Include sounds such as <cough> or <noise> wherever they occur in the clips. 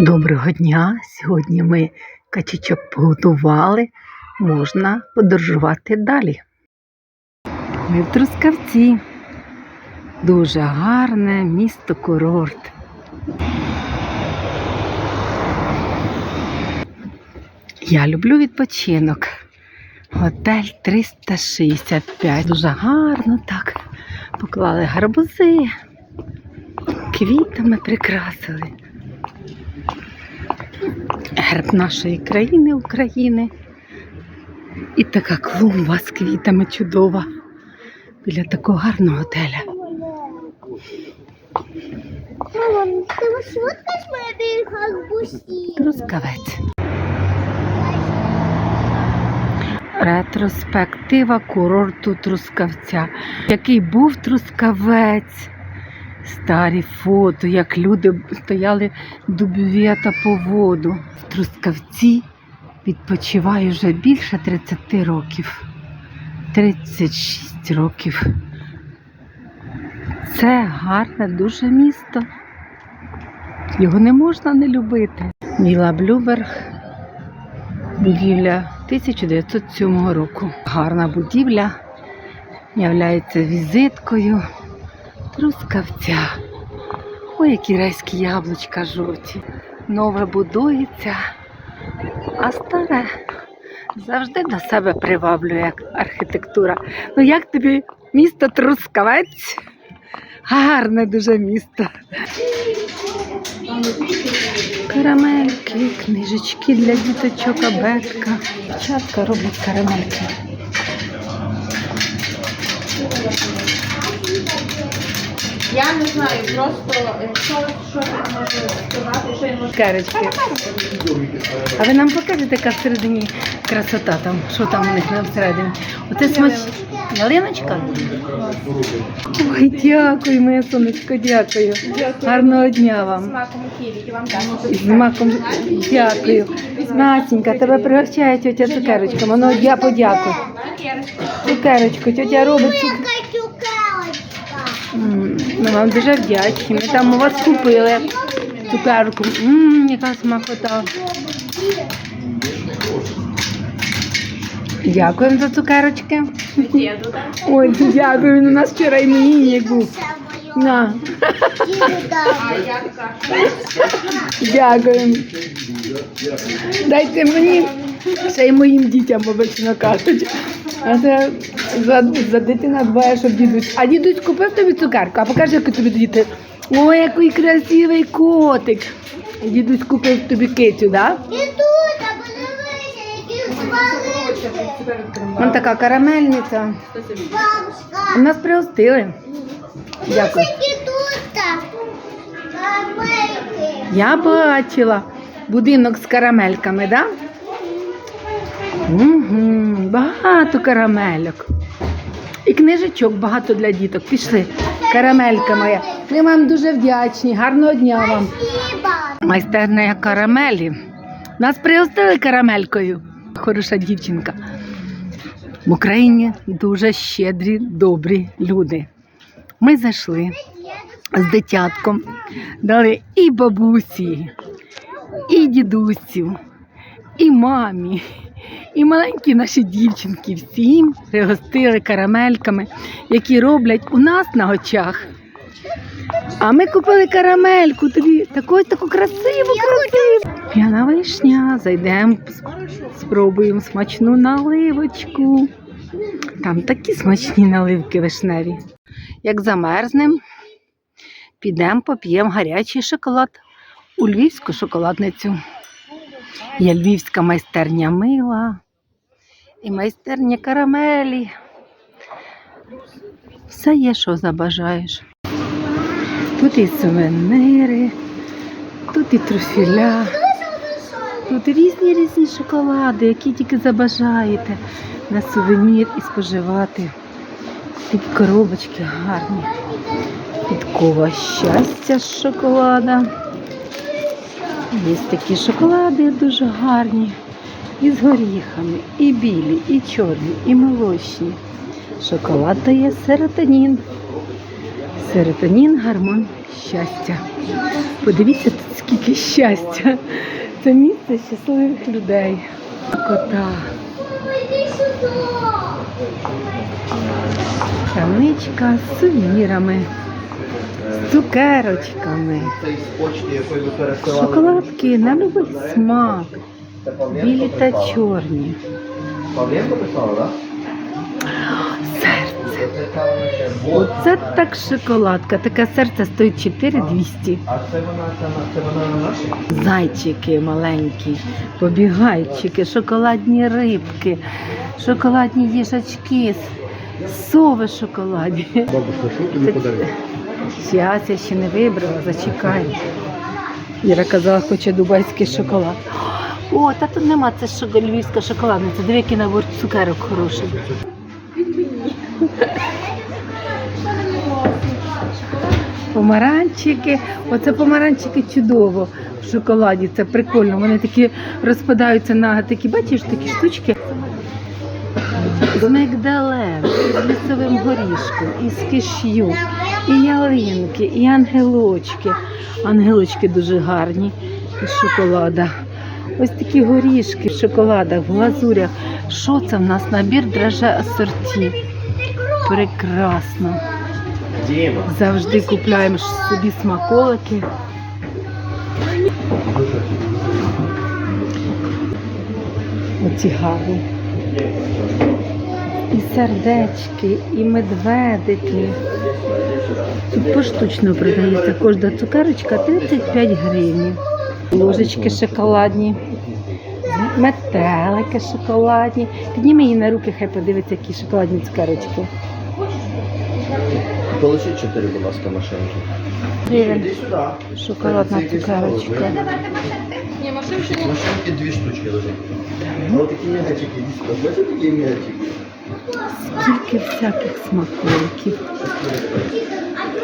Доброго дня! Сьогодні ми качечок поготували. Можна подорожувати далі. Ми в Трускавці. Дуже гарне місто курорт. Я люблю відпочинок. Готель 365. Дуже гарно так. Поклали гарбузи, квітами прикрасили герб нашої країни України. І така клумба з квітами чудова біля такого гарного мои? Трускавець. Ретроспектива курорту Трускавця. Який був Трускавець. Старі фото, як люди стояли до бювета по воду. В Трускавці відпочиваю вже більше 30 років. 36 років. Це гарне дуже місто. Його не можна не любити. Міла Блюберг, будівля 1907 року. Гарна будівля являється візиткою Трускавця. Ой, які райські яблучка жовті. Нове будується, а старе завжди до себе приваблює як архітектура. Ну як тобі місто Трускавець? Гарне дуже місто. Карамельки, книжечки для діточок, абетка. Дівчатка роблять карамельки. Я не знаю, просто що, що він може сказати, що він може Карочки. А ви нам покажете, яка всередині красота там, що там у них на всередині. Оце смач... Ялиночка? Ой, дякую, моє сонечко, дякую. Гарного дня вам. смаком ківі, і вам. З маком дякую. Настенька, тебе пригощає тетя цукерочками. Ну, я подякую. Цукерочку, тетя робить. Ми вам дуже вдячні. Ми там у вас купили цукерку. Ммм, яка смакота. Дякуємо за цукерочки. Ой, дякую, він у нас вчора і іменинник був. На, як дякуємо. Дайте мені, ще й моїм дітям обично кажуть. А це за, за дитина дбає, щоб дідусь. А дідусь купив тобі цукерку, а покажи, який тобі діти. Ой, який красивий котик. Дідусь купив тобі кицю, так? Да? А подивися, які звали. Вон така карамельниця. У нас пригостили. Дякую. Я бачила будинок з карамельками, так? Да? Угу, багато карамельок. І книжечок багато для діток. Пішли. Карамелька моя. Ми вам дуже вдячні. Гарного дня вам. Майстерня карамелі. Нас пригостили карамелькою. Хороша дівчинка. В Україні дуже щедрі, добрі люди. Ми зайшли з дитятком, дали і бабусі, і дідусю, і мамі, і маленькі наші дівчинки всім пригостили карамельками, які роблять у нас на очах. А ми купили карамельку тобі, таку таку красиву, красиву. П'яна вишня, зайдемо, спробуємо смачну наливочку. Там такі смачні наливки вишневі. Як замерзнем, підемо поп'ємо гарячий шоколад у львівську шоколадницю. Є львівська майстерня мила і майстерня карамелі. Все є, що забажаєш. Тут і сувенири, тут і труфіля, тут різні різні шоколади, які тільки забажаєте на сувенір і споживати. Такі коробочки гарні. Підкова щастя з шоколада. Є такі шоколади дуже гарні. І з горіхами, і білі, і чорні, і молочні. Шоколад дає серотонін. Серотонін, гормон щастя. Подивіться, тут Скільки щастя. Це місце щасливих людей. Кота. Крамничка з сувенірами, з цукерочками. Шоколадки на любий смак. Білі та чорні. Серце. Оце так шоколадка. Таке серце стоїть 4200. А це вона, це, на- це вона на нашій? Зайчики маленькі, побігайчики, шоколадні рибки, шоколадні їжачки, сови шоколадні. Бабушка, що тобі подарив? Зараз я ще не вибрала, зачекай. Іра казала, хоче дубайський шоколад. О, та тут нема, це шо- львівська шоколадниця. Диви, який набор цукерок хороший. Помаранчики. Оце помаранчики чудово в шоколаді. Це прикольно. Вони такі розпадаються на такі, бачиш, такі штучки. З мигдалем, і з лісовим горішком, і з кишю, і ялинки, і ангелочки. Ангелочки дуже гарні із шоколада. Ось такі горішки в шоколадах, в глазурях. Що це в нас? Набір драже асорті. Прекрасно. Завжди купляємо собі смаколики. Оці гарні. І сердечки, і медведики. Тут поштучно продається кожна цукерочка 35 гривень. Ложечки шоколадні, метелики шоколадні. Підніми її на руки, хай подивиться, які шоколадні цукерочки. Полишіть чотири, будь ласка, машинки. Гривень. Шоколадна цукерочка. Ні, Машинки дві штучки лежать. Ну такі м'ячики. Бачите такі м'ячики? Скільки всяких смаколиків.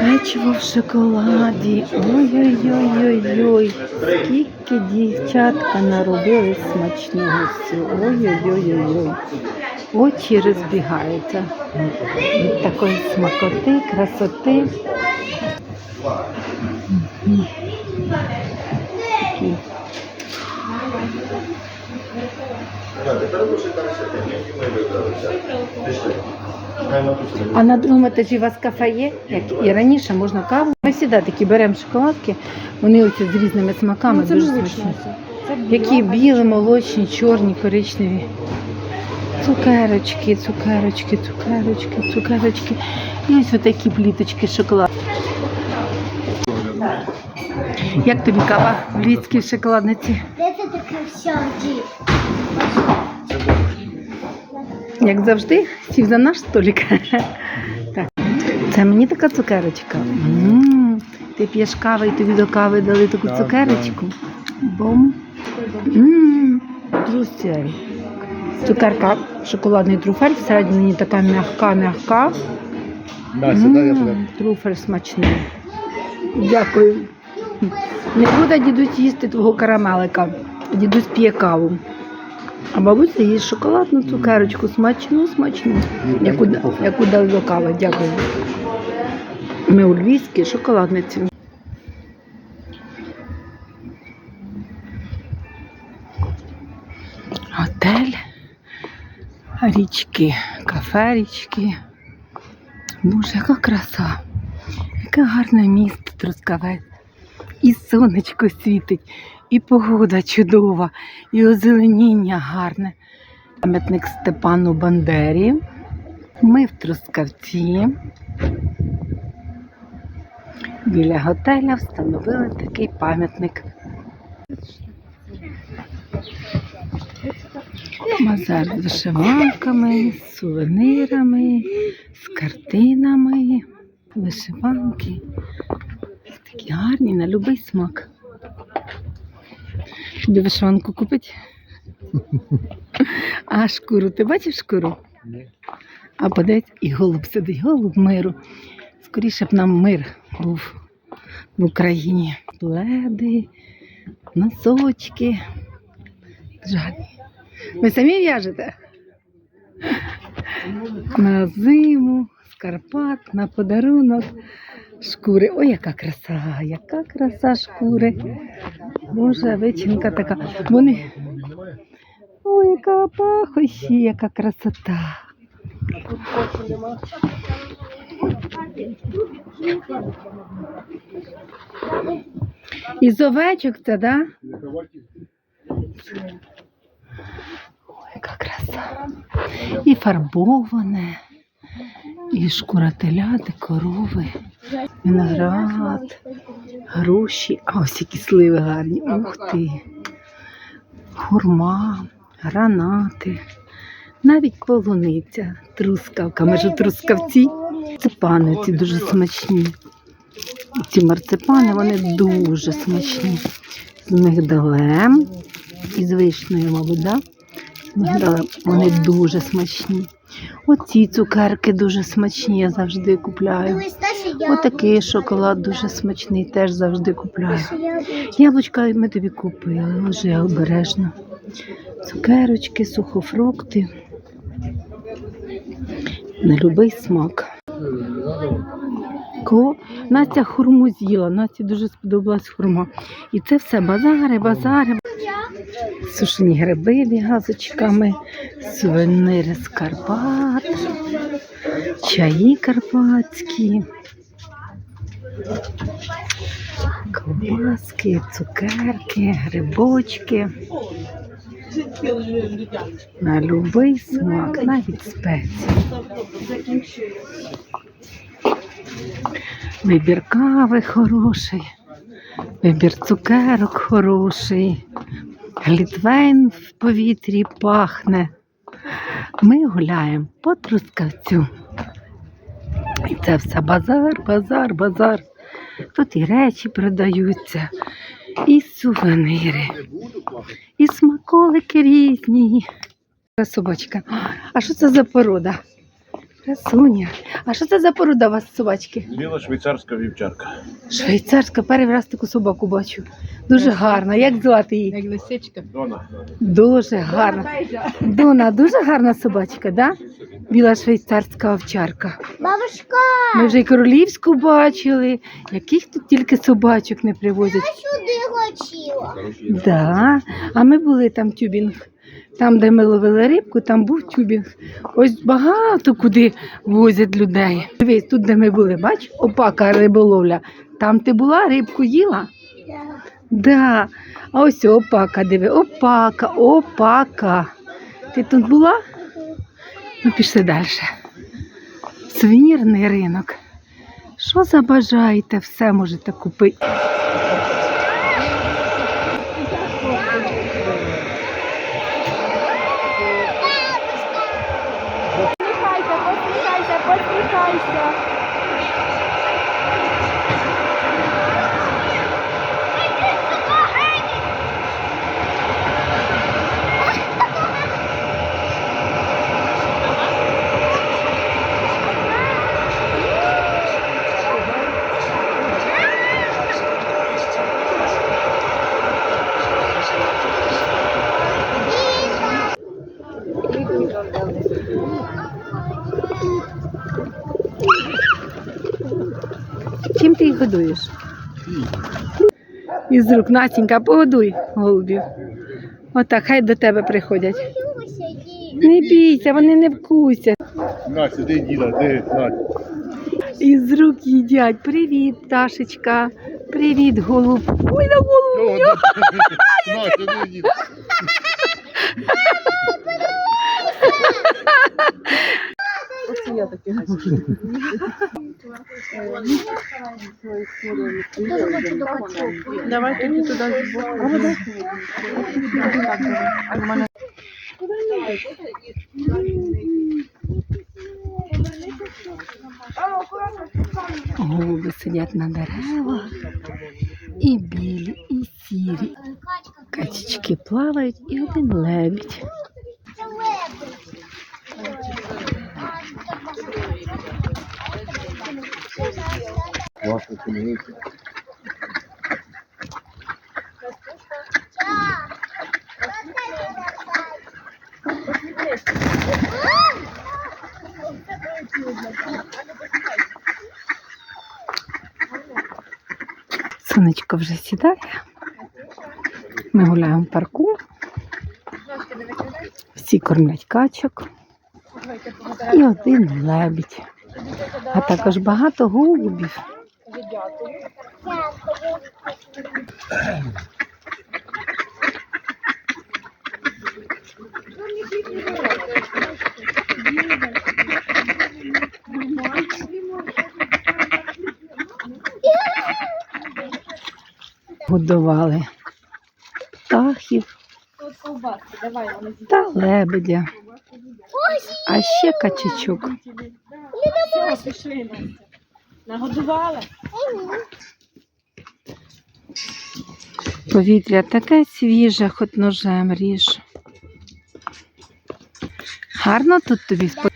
Печиво в шоколаді. Ой-ой-ой-ой-ой. Скільки дівчатка наробили смачного всього. Ой-ой-ой-ой. Очі розбігаються. Від такої смакоти, красоти. Мгм. Такі. Ми вибралися. Пішли. А на другому етажі у вас кафе є, як і раніше, можна каву. Ми завжди такі беремо шоколадки, вони ось з різними смаками Ну, це дуже смачні. Які білі, молочні, чорні, коричневі. Цукерочки, цукерочки, цукерочки, цукерочки. І ось отакі пліточки шоколад. Як тобі кава в шоколадниці? Это такая вся дip. Як завжди, сів за наш столик. Так. Це мені така цукерочка. м Ти п'єш кави і тобі до кави дали таку цукерочку. Бом. м Цукерка, шоколадний трюфель, всередині така м'яка-м'яка. Да, сюди я М, туди. Трюфель смачний. Дякую. Не буде дідусь їсти твого карамелика. Дідусь п'є каву. А бабуся їсть шоколадну цукерочку, смачну, смачну, яку, яку дали до. Дякую. Ми у Львівській шоколадниці. Готель, річки, кафе річки. Боже, яка краса, яке гарне місто Трускавець. І сонечко світить, і погода чудова, і озеленіння гарне. Пам'ятник Степану Бандері. Ми в Трускавці. Біля готеля встановили такий пам'ятник. Мазар з вишиванками, з сувенирами, з картинами, вишиванки. Такі гарні на будь-який смак. Тобі вишиванку купить? <laughs> А шкуру, ти бачиш шкуру? А подивись, і голуб сидить, голуб миру. Скоріше б нам мир був в Україні. Пледи, носочки. Гарні. Ви самі в'яжете? На зиму, з Карпат, на подарунок. Шкури. Ой, яка краса, яка краса шкури. Боже, вичинка така. Вони. Ой, яка пахощі, яка красота. Із овечок це, да? Ой, яка краса. І фарбоване, і шкура теляти, корови, виноград, груші. А ось які сливи гарні. Ух ти. Хурма, гранати, навіть полуниця, трускавка. Ж трускавці. Марципани ці дуже смачні. Ці марципани вони дуже смачні. З мигдалем і з вишнею, мабуть, да? З мигдалем. Вони дуже смачні. Оці цукерки дуже смачні, я завжди купляю. Отакий шоколад дуже смачний, теж завжди купляю. Яблучка ми тобі купили, ложи обережно. Цукерочки, сухофрукти. На любий смак. Ко? Настя хурму з'їла, Насті дуже сподобалась хурма. І це все базари, базари. Сушені гриби в'язочками, сувенири з Карпат, чаї карпатські. Ковбаски, цукерки, грибочки. На любий смак, навіть спеції. Вибір кави хороший, вибір цукерок хороший, глітвейн в повітрі пахне. Ми гуляємо по трускавцю. І це все базар, базар, базар. Тут і речі продаються, і сувенири, і смаколики різні. Собачка. А що це за порода? Красуня. А що це за порода у вас собачки? Біла швейцарська вівчарка. Швейцарська, перший раз таку собаку бачу. Дуже гарна. Як звати її? Як лисичка. Дона. Дуже гарна. Дона, дуже гарна собачка, да? Біла швейцарська овчарка. Бабушка, Ми вже і королівську бачили. Яких тут тільки собачок не привозять. сюди хотіла. Да. А ми були там тюбінг. Там, де ми ловили рибку, там був тюбінг. Ось багато куди возять людей. Дивись, тут, де ми були, бач, опака риболовля. Там ти була, рибку їла? Да. А ось опака, диви, опака, опака. Ти тут була? Ну, пішли далі. Сувенірний ринок. Що забажаєте, все можете купити. Годуєш? Із рук Настенька, погодуй голубів. Отак, хай до тебе приходять. Не бійся, вони не вкусять. На, сиди, діда, де, на. Із рук їдять. Привіт, пташечка. Привіт, голуб. Ой, на голову. На, сиди, діда. <laughs> Оце я таке. <laughs> Давай тоді туди збоку. А в мене Голуби сидять на деревах. І білі, і сірі. Качечки плавають і один лебідь. Класно, подивися. Сонечко вже сідає. Ми гуляємо в парку. Всі кормлять качок. І один лебідь. А також багато голубів. Годували птахів та лебедя. А ще качечок. Нагодували? Повітря таке свіже, хоч ножем ріж. Гарно тут тобі сподобалося?